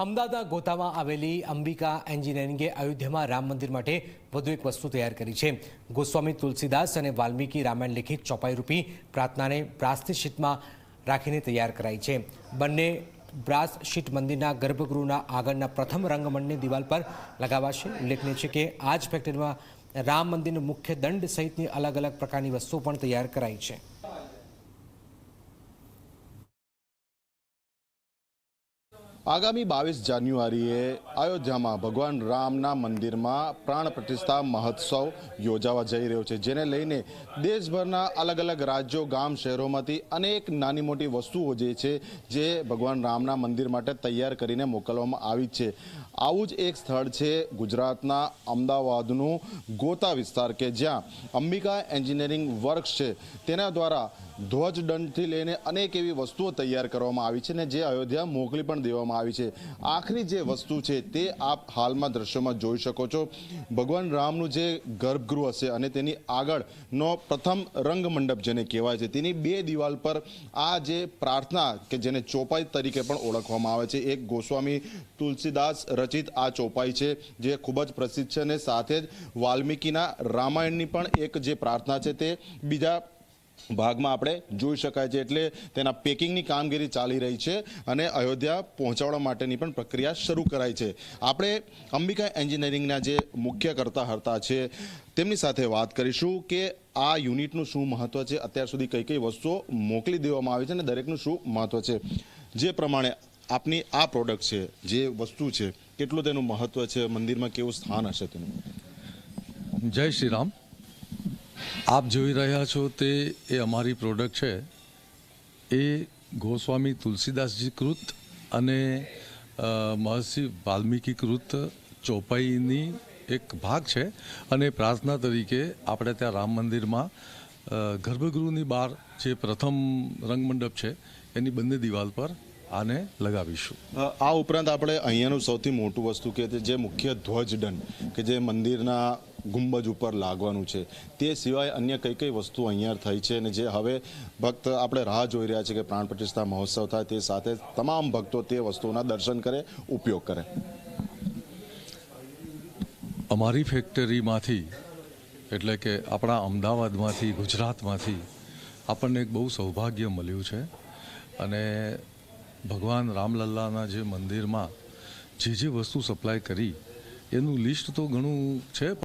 અમદાવાદના ગોતામાં આવેલી અંબિકા એન્જિનિયરિંગે અયોધ્યામાં રામ મંદિર માટે વધુ એક વસ્તુ તૈયાર કરી છે. ગોસ્વામી તુલસીદાસ અને વાલ્મીકી રામાયણ લિખિત ચોપાઈરૂપી પ્રાર્થનાને શીટમાં રાખીને તૈયાર કરાઈ છે. બંને બ્રાસ શીટ મંદિરના ગર્ભગૃહના આગળના પ્રથમ રંગમંડની દિવાલ પર લગાવાશે. ઉલ્લેખનીય છે કે આ જ ફેક્ટરીમાં રામ મંદિરનું મુખ્ય દંડ સહિતની અલગ અલગ પ્રકારની વસ્તુઓ પણ તૈયાર કરાઈ છે. આગામી બાવીસ જાન્યુઆરીએ અયોધ્યામાં ભગવાન રામના મંદિરમાં પ્રાણ પ્રતિષ્ઠા મહોત્સવ યોજાવા જઈ રહ્યો છે, જેને લઈને દેશભરના અલગ અલગ રાજ્યો, ગામ, શહેરોમાંથી અનેક નાની મોટી વસ્તુઓ જે છે, જે ભગવાન રામના મંદિર માટે તૈયાર કરીને મોકલવામાં આવી છે. આવું જ એક સ્થળ છે ગુજરાતના અમદાવાદનું ગોતા વિસ્તાર, કે જ્યાં અંબિકા એન્જિનિયરિંગ વર્ક્સ છે. તેના દ્વારા ધ્વજદંડથી લઈને અનેક એવી વસ્તુઓ તૈયાર કરવામાં આવી છે ને જે અયોધ્યા મોકલી પણ દેવામાં આવી છે. આખરી જે વસ્તુ છે તે આપ હાલમાં દ્રશ્યોમાં જોઈ શકો છો. ભગવાન રામનું જે ગર્ભગૃહ હશે અને તેની આગળનો પ્રથમ રંગમંડપ જેને કહેવાય છે, તેની બે દિવાલ પર આ જે પ્રાર્થના કે જેને ચોપાઈ તરીકે પણ ઓળખવામાં આવે છે. એક ગોસ્વામી તુલસીદાસ રચિત આ ચોપાઈ છે, જે ખૂબ જ પ્રસિદ્ધ છે અને સાથે જ વાલ્મીકીના રામાયણની પણ એક જે પ્રાર્થના છે તે બીજા ભાગમાં આપણે જોઈ શકાય છે એટલે તેના પેકિંગની કામગીરી ચાલી રહી છે અને અયોધ્યા પહોંચાડવા માટેની પણ પ્રક્રિયા શરૂ કરાઈ છે. આપણે અંબિકા એન્જિનિયરિંગના જે મુખ્ય કરતા હર્તા છે, તેમની સાથે વાત કરીશું કે આ યુનિટનું શું મહત્વ છે. અત્યાર સુધી કઈ કઈ વસ્તુઓ મોકલી દેવામાં આવી છે અને દરેકનું શું મહત્વ છે. જે પ્રમાણે આપની આ પ્રોડક્ટ છે, જે વસ્તુ છે, કેટલું તેનું મહત્વ છે, મંદિરમાં કેવું સ્થાન હશે તેનું? જય શ્રી રામ. આપ જોઈ રહ્યા છો તે એ અમારી પ્રોડક્ટ છે. એ ગોસ્વામી તુલસીદાસજી કૃત અને મહર્ષિ વાલ્મીકી કૃત ચોપાઈની એક ભાગ છે અને પ્રાર્થના તરીકે આપણે ત્યાં રામ મંદિરમાં ગર્ભગૃહની બહાર જે પ્રથમ રંગમંડપ છે એની બંને દિવાલ પર આને લગાવીશું. આ ઉપરાંત આપણે અહીંયાનું સૌથી મોટું વસ્તુ કે જે મુખ્ય ધ્વજદંડ કે જે મંદિરના ગુંબજ ઉપર લાગવાનું છે. તે સિવાય અન્ય કઈ કઈ વસ્તુ અહીંયા થઈ છે અને જે હવે ભક્ત આપણે રાહ જોઈ રહ્યા છે કે પ્રાણ પ્રતિષ્ઠા મહોત્સવ થાય તે સાથે તમામ ભક્તો તે વસ્તુઓના દર્શન કરે, ઉપયોગ કરે. અમારી ફેક્ટરીમાંથી, એટલે કે આપણા અમદાવાદમાંથી, ગુજરાતમાંથી આપણને એક બહુ સૌભાગ્ય મળ્યું છે. અને ભગવાન રામલલ્લાના જે મંદિરમાં જે જે વસ્તુ સપ્લાય કરી, એનું લિસ્ટ તો ઘણું છે